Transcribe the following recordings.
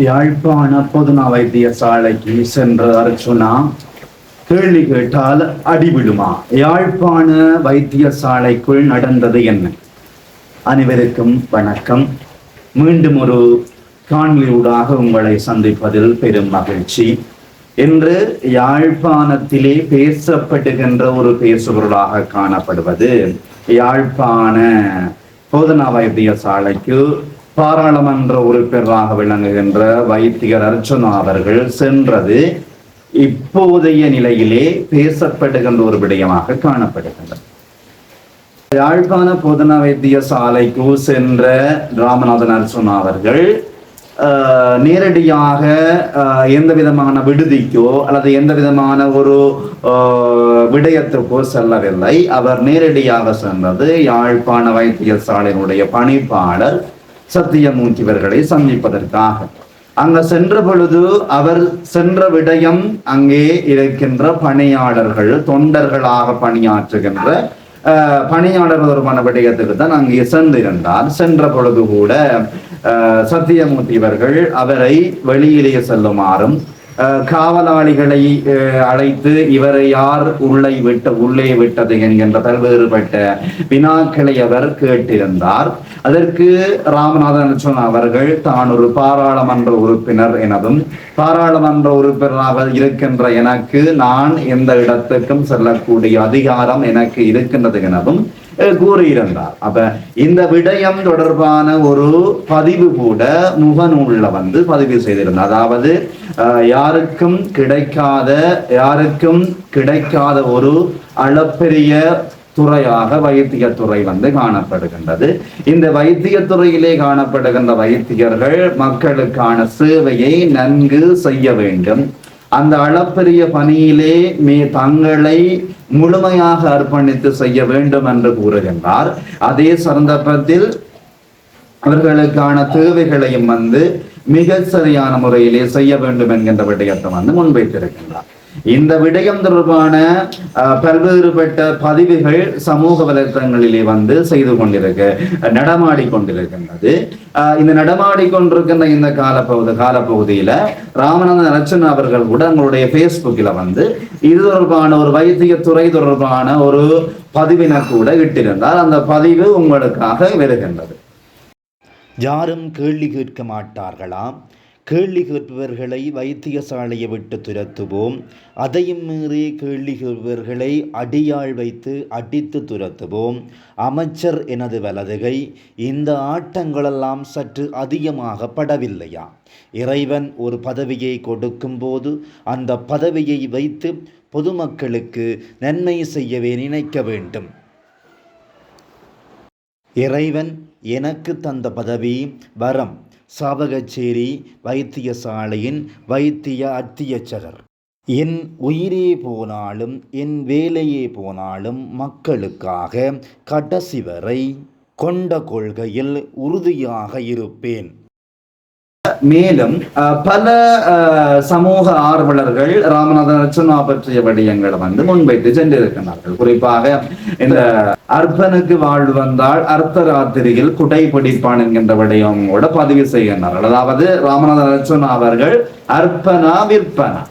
யாழ்ப்பாண பொதுனா வைத்தியசாலைக்கு சென்ற அர்ச்சுனா கேள்வி கேட்டால் அடிவிடுமா? யாழ்ப்பாண வைத்தியசாலைக்குள் நடந்தது என்ன? அனைவருக்கும் வணக்கம். மீண்டும் ஒரு காணொலியூடாக உங்களை சந்திப்பதில் பெரும் மகிழ்ச்சி. என்று யாழ்ப்பாணத்திலே பேசப்படுகின்ற ஒரு பேசுபொருளாக காணப்படுவது யாழ்ப்பாண போதனா வைத்தியசாலைக்கு பாராளுமன்ற உறுப்பினராக விளங்குகின்ற வைத்திகர் அர்ச்சனா அவர்கள் சென்றது. இப்போதைய நிலையிலே பேசப்படுகின்ற ஒரு விடயமாக காணப்படுகின்றது. யாழ்ப்பாண பொதுன வைத்திய சாலைக்கு சென்ற ராமநாதன் அர்ச்சுனா அவர்கள் ஆஹ், நேரடியாக ஆஹ், எந்த விதமான விடுதிக்கோ அல்லது எந்த விதமான ஒரு ஆஹ், விடயத்துக்கோ செல்லவில்லை. அவர் நேரடியாக சென்றது. யாழ்ப்பாண வைத்தியசாலையினுடைய பணிப்பாளர் சத்தியமூர்த்திவர்களை சந்திப்பதற்காக. அங்க சென்ற பொழுது அவர் சென்ற விடயம் அங்கே இருக்கின்ற பணியாளர்கள் தொண்டர்களாக பணியாற்றுகின்ற அஹ், பணியாளர் தொடர்பான விடயத்துக்கு தான் அங்கே சென்றிருந்தார். சென்ற பொழுது கூட அஹ், சத்தியமூர்த்தி இவர்கள் அவரை வெளியிலே செல்லுமாறும் காவலாளிகளை அழைத்து இவரை யார் உள்ளே விட்ட உள்ளே விட்டது என்கின்ற பல்வேறுபட்ட வினாக்களை அவர் கேட்டிருந்தார். அதற்கு ராமநாதன் அவர்கள் தான் ஒரு பாராளுமன்ற உறுப்பினர் எனதும் பாராளுமன்ற உறுப்பினராக இருக்கின்ற எனக்கு நான் எந்த இடத்துக்கும் செல்லக்கூடிய அதிகாரம் எனக்கு இருக்கின்றது எனவும் கூறியிருந்தார் அப்ப இந்த விடயம் தொடர்பான ஒரு பதிவு கூட முகநூல்ல வந்து பதிவு செய்திருந்தார். அதாவது யாருக்கும் கிடைக்காத யாருக்கும் கிடைக்காத ஒரு அளப்பெரிய துறையாக வைத்தியத்துறை வந்து காணப்படுகின்றது. இந்த வைத்தியத்துறையிலே காணப்படுகின்ற வைத்தியர்கள் மக்களுக்கான சேவையை நன்கு செய்ய வேண்டும். அந்த அளப்பெரிய பணியிலே மே தங்களை முழுமையாக அர்ப்பணித்து செய்ய வேண்டும் என்று கூறுகின்றார். அதே சந்தர்ப்பத்தில் அவர்களுக்கான தேவைகளையும் வந்து மிக சரியான முறையிலே செய்ய வேண்டும் என்கின்ற விடயத்தை வந்து முன்வைத்திருக்கின்றார். இந்த விடயம் தொடர்பான அஹ், பல்வேறுபட்ட பதிவுகள் சமூக வலைத்தளங்களிலே வந்து செய்து கொண்டிருக்க நடமாடி கொண்டிருக்கின்றது. இந்த நடமாடி கொண்டிருக்கின்ற இந்த காலப்பகுதி காலப்பகுதியில ராமநாதன் நரச்சன் அவர்கள் கூட உங்களுடைய ஃபேஸ்புக்கில் வந்து இது தொடர்பான ஒரு வைத்திய துறை தொடர்பான ஒரு பதிவினை கூட இட்டிருந்தால் அந்த பதிவு உங்களுக்காக வருகின்றது. யாரும் கேள்வி கேட்க மாட்டார்களாம். கேள்வி கேட்பவர்களை வைத்தியசாலையை விட்டு துரத்துவோம். அதையும் மீறி கேள்வி கேட்பவர்களை அடியாள் வைத்து அடித்து துரத்துவோம். அமைச்சர் எனது வலதுகை இந்த ஆட்டங்களெல்லாம் சற்று அதிகமாக படவில்லையா இறைவன் ஒரு பதவியை கொடுக்கும்போது அந்த பதவியை வைத்து பொதுமக்களுக்கு நன்மை செய்யவே நினைக்க வேண்டும். இறைவன் எனக்கு தந்த பதவி வரம் சாவகச்சேரி வைத்தியசாலையின் வைத்திய அத்தியட்சகர். என் உயிரே போனாலும் என் வேலையே போனாலும் மக்களுக்காக கடைசி வரை கொண்ட கொள்கையில் உறுதியாக இருப்பேன். மேலும் பல சமூக ஆர்வலர்கள் ராமநாதன் ரச்சனா பற்றிய விடயங்களை வந்து முன்வைத்து சென்றிருக்கிறார்கள் குறிப்பாக இந்த அர்ப்பனுக்கு வாழ்வு வந்தால் அர்த்த ராத்திரியில் குடை பிடிப்பான் என்கின்ற விடயம் கூட பதிவு செய்கின்றார்கள். அதாவது ராமநாதன் ரச்சனா அவர்கள் அர்ப்பனா விற்பனா.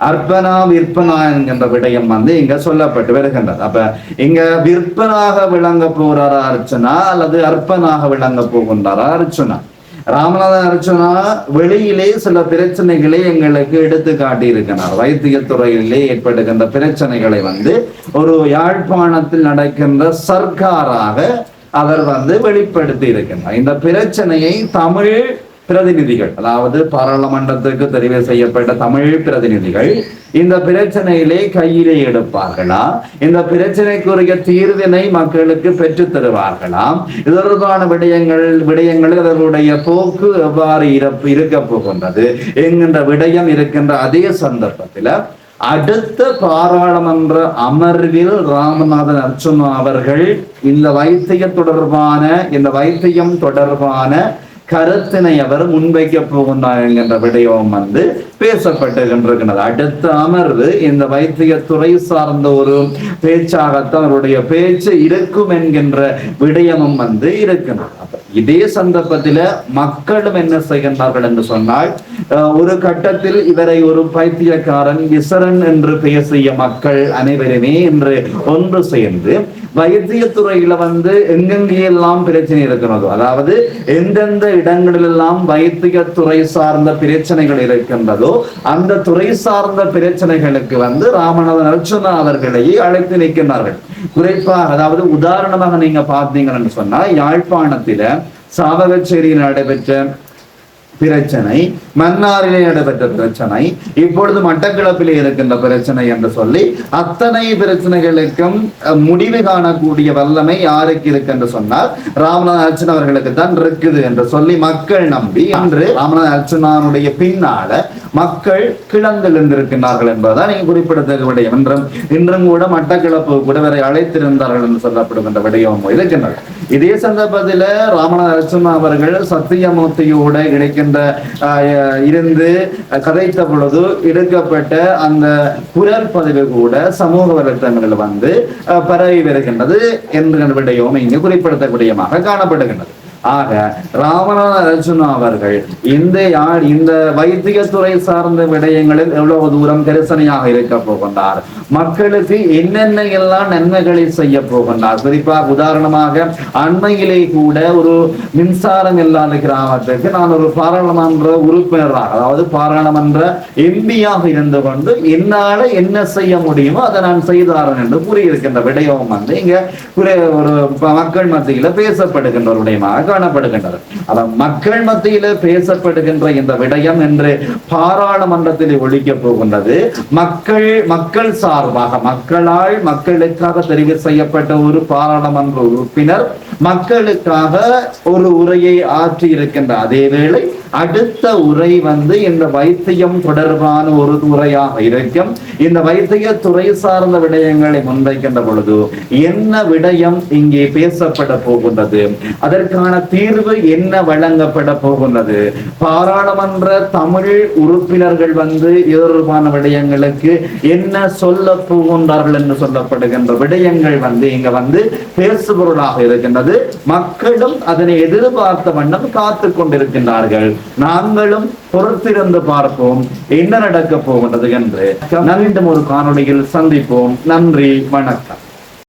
அர்ப்பனா விற்பனா என்கின்ற விடயம் வந்து இங்க சொல்லப்பட்டு வருகின்றது. அப்ப இங்க விற்பனாக விளங்க போறாரா அர்ச்சனா அல்லது அர்ப்பனாக விளங்க போகின்றாரா அர்ச்சனா? ராமநாதன் அர்ச்சனா வெளியிலே சில பிரச்சனைகளை எங்களுக்கு எடுத்து காட்டியிருக்கிறார். வைத்தியத்துறையிலே ஏற்படுகின்ற பிரச்சனைகளை வந்து ஒரு யாழ்ப்பாணத்தில் நடக்கின்ற சர்க்காராக அவர் வந்து வெளிப்படுத்தி இருக்கின்றார் இந்த பிரச்சனையை தமிழ் பிரதிநிதிகள் அதாவது பாராளுமன்றத்துக்கு தெரிவு செய்யப்பட்ட தமிழ் பிரதிநிதிகள் இந்த பிரச்சனையிலே கையிலே எடுப்பார்களா? இந்த பிரச்சனைக்குரிய தீர்வினை மக்களுக்கு பெற்று தருவார்களாம் இது தொடர்பான விடயங்கள் விடயங்களில் அவர்களுடைய போக்கு எவ்வாறு இருப்- இருக்க போகின்றது என்கின்ற விடயம் இருக்கின்ற அதே சந்தர்ப்பத்தில் அடுத்த பாராளுமன்ற அமர்வில் ராமநாதன் அர்ச்சுனா அவர்கள் இந்த வைத்தியம் தொடர்பான இந்த வைத்தியம் தொடர்பான கருத்தினை அவர் முன்வைக்க போகின்றார் என்கின்ற விடயம் வந்து பேசப்பட்டிருக்கின்றது. அடுத்த அமர்வு இந்த வைத்திய துறை சார்ந்த ஒரு பேச்சாகத்தான் அவருடைய பேச்சு இருக்கும் என்கின்ற விடயமும் வந்து இருக்கின்றது. இதே சந்தர்ப்பத்தில மக்களும் என்ன செய்கின்றார்கள் என்று சொன்னால் ஒரு கட்டத்தில் இவரை ஒரு பைத்தியக்காரன் விசரன் என்று பேசிய மக்கள் அனைவருமே என்று ஒன்று சேர்ந்து வைத்தியத்துறையில வந்து எங்கெங்கெல்லாம் பிரச்சனை இருக்கிறதோ அதாவது எந்தெந்த இடங்களிலெல்லாம் வைத்தியத்துறை சார்ந்த பிரச்சனைகள் இருக்கின்றதோ அந்த துறை சார்ந்த பிரச்சனைகளுக்கு வந்து ராமநாதன் அர்ச்சுனா அவர்களையே அழைத்து நிற்கின்றார்கள். குறிப்பாக அதாவது உதாரணமாக நீங்க பார்த்தீங்கன்னு சொன்னா யாழ்ப்பாணத்தில சாவகச்சேரியில் நடைபெற்ற பிரச்சனை மன்னாரிலே நடைபெற்ற பிரச்சனை இப்பொழுது மட்டக்களப்பிலே இருக்கின்ற பிரச்சனை என்று சொல்லி அத்தனை பிரச்சனைகளுக்கும் அஹ், முடிவு காணக்கூடிய வல்லமை யாருக்கு இருக்கு என்று சொன்னால் ராமநாத அர்ச்சன் அவர்களுக்கு தான் இருக்குது என்று சொல்லி மக்கள் நம்பி அன்று ராமநாத அர்ச்சனானுடைய பின்னால மக்கள் கிளந்தெழுந்திருக்கின்றார்கள் என்பதுதான் நீங்க குறிப்பிடத்தக்க விடயம். என்றும் இன்றும் கூட மட்டக்கிழப்பு கூட வரை அழைத்திருந்தார்கள் என்று சொல்லப்படுகின்ற விடயம் இருக்கின்றன இதே சந்தர்ப்பத்தில் ராமநாத அர்ச்சனா அவர்கள் சத்தியமூர்த்தியோட கிடைக்கின்ற இருந்து கதைத்த பொழுது எடுக்கப்பட்ட அந்த குரல் பதிவு கூட சமூக வலைத்தளங்களில் வந்து பரவி வருகின்றது என்ற விடயம் இங்கு குறிப்பிடத்தக்கூடியமாக காணப்படுகின்றது. ஆக ராமநாத அர்ஜுனா அவர்கள் இந்த யாழ் இந்த வைத்தியத்துறை சார்ந்த விடயங்களில் எவ்வளவு தூரம் கரிசனையாக இருக்க போகின்றார்? மக்களுக்கு என்னென்ன எல்லாம் நன்மைகளை செய்ய போகின்றார்? குறிப்பாக உதாரணமாக அண்மையிலே கூட ஒரு மின்சாரம் இல்லாத கிராமத்திற்கு நான் ஒரு பாராளுமன்ற உறுப்பினராக அதாவது பாராளுமன்ற எம்பியாக இருந்து கொண்டு என்னால என்ன செய்ய முடியுமோ அதை நான் செய்தாரன் என்று கூறியிருக்கின்ற விடயம் வந்து இங்க ஒரு மக்கள் மத்தியில பேசப்படுகின்ற ஒரு விடயமாக காணப்படுகின்றது. அதான் மக்கள் மத்தியில பேசப்படுகின்ற இந்த விடயம் என்று பாராளுமன்றத்தில் ஒழிக்க போகின்றது. மக்கள் மக்கள் சார்பாக மக்களால் மக்களுக்காக தெரிவு செய்யப்பட்ட ஒரு பாராளுமன்ற உறுப்பினர் மக்களுக்காக ஒரு உரையை ஆற்றி இருக்கின்ற அதே வேளை அடுத்த உரை வந்து இந்த வைத்தியம் தொடர்பான ஒரு உரையாக இருக்கும். இந்த வைத்திய துறை சார்ந்த விடயங்களை முன்வைக்கின்ற பொழுது என்ன விடயம் இங்கே பேசப்பட போகின்றது? அதற்கான தீர்வு என்ன வழங்கப்பட போகின்றது? பாராளுமன்ற தமிழ் உறுப்பினர்கள் வந்து தொடர்பான விடயங்களுக்கு என்ன சொல்ல போகின்றார்கள் என்று சொல்லப்படுகின்ற விடயங்கள் வந்து இங்க வந்து பேசுபொருளாக இருக்கின்றது. மக்களும் அதனை எதிர்பார்த்த வண்ணம் காத்து கொண்டிருக்கின்றார்கள். நாங்களும் பொறுத்திருந்து பார்ப்போம் என்ன நடக்க போகின்றது என்று. மீண்டும் ஒரு காணொலியில் சந்திப்போம். நன்றி வணக்கம்.